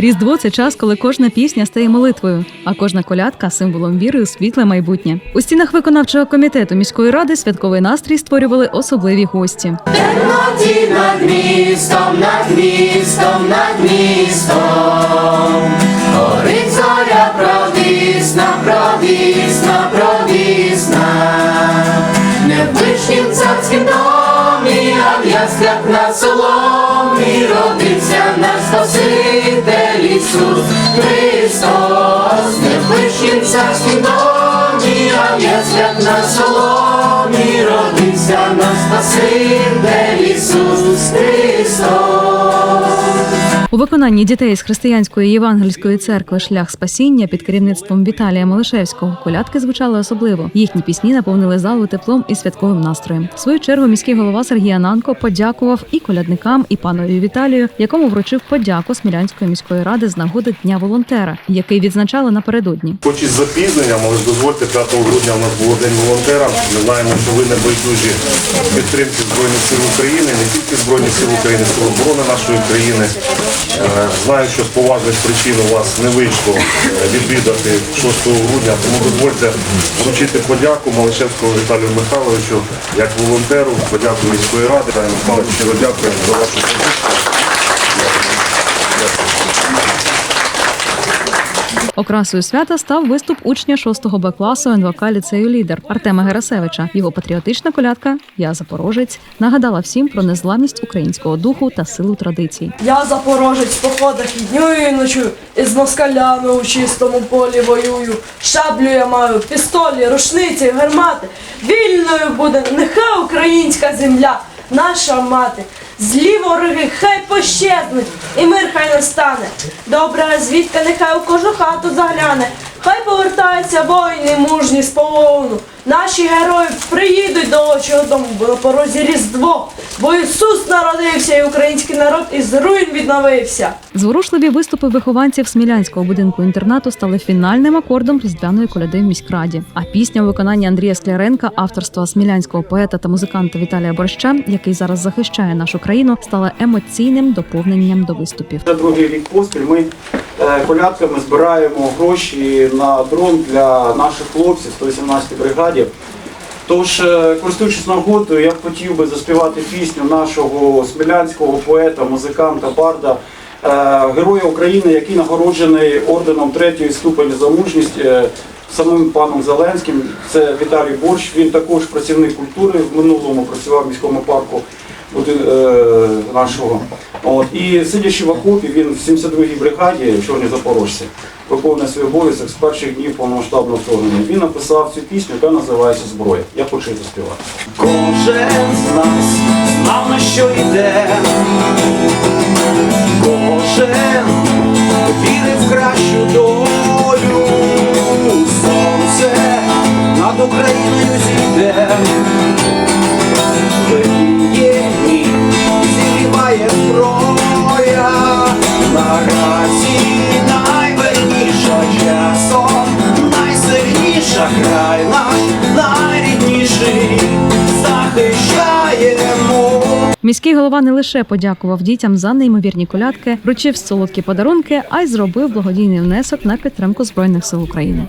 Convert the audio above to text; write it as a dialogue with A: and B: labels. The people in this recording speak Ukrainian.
A: Різдво це час, коли кожна пісня стає молитвою, а кожна колядка символом віри у світле майбутнє. У стінах виконавчого комітету міської ради святковий настрій створювали особливі гості.
B: Темноті над містом, над містом, над містом. Горить зоря провісна, провісна, провісна. Не в вишнім царськім домі, а в яслях на соломі Спаситель Ісус
A: У виконанні дітей з християнської євангельської церкви Шлях спасіння під керівництвом Віталія Малишевського колядки звучали особливо. Їхні пісні наповнили залу теплом і святковим настроєм. В свою чергу міський голова Сергій Ананко подякував і колядникам, і панові Віталію, якому вручив подяку Смілянської міської ради з нагоди Дня волонтера, який відзначали напередодні.
C: Хоч із запізненням, але дозвольте, 5 грудня у нас було День волонтера. Ми знаємо, що ви не байдужі підтримки Збройних сил України, не тільки Збройних сил України, Сил оборони нашої країни. Е, Знаю, що з поважних причин у вас не вийшло е, відвідати 6 грудня, тому дозвольте вручити подяку Малишевського Віталію Михайловичу як волонтеру, подяку міської ради. Михайлович, щиро дякую за вашу позицію.
A: Окрасою свята став виступ учня 6 Б класу НВК ліцею лідер Артема Герасевича. Його патріотична колядка Я Запорожець нагадала всім про незламність українського духу та силу традицій.
D: Я запорожець в походах і днюю і ночую, і з москалями у чистому полі воюю. Шаблю я маю, пістолі, рушниці, гармати. Вільною буде нехай українська земля, наша мати. Злі вороги хай пощезнуть, і мир хай настане. Добра звідка нехай у кожну хату загляне. Хай повертаються воїни мужні з полону. Наші герої приїдуть до очого дому, бо на порозі Різдво. Бо Ісус народився, і український народ із руїн відновився.
A: Зворушливі виступи вихованців Смілянського будинку інтернату стали фінальним акордом різдвяної коляди в міськраді. А пісня у виконанні Андрія Скляренка, авторства смілянського поета та музиканта Віталія Борща, який зараз захищає нашу країну, стала емоційним доповненням до виступів.
E: Вже другий рік поспіль ми колядками збираємо гроші на дрон для наших хлопців 118-й бригаді. Тож, е, користуючись нагодою, я б хотів би заспівати пісню нашого смілянського поета, музиканта, барда, е, героя України, який нагороджений орденом третьої ступені за мужність е, самим паном Зеленським. Це Віталій Борщ. Він також працівник культури. В минулому працював в міському парку буди- е, нашого. От. І сидячи в окопі, він в 72-й бригаді, чорні запорожці, виконує свій обов'язок з перших днів повномасштабного вторгнення. Він написав цю пісню, яка називається Зброя. Я хочу її заспівати.
F: Кожен з нас знав на що йде, наразі найверніша часом, найсильніша край наш, найрідніший.
A: Міський голова не лише подякував дітям за неймовірні колядки, вручив солодкі подарунки, а й зробив благодійний внесок на підтримку збройних сил України.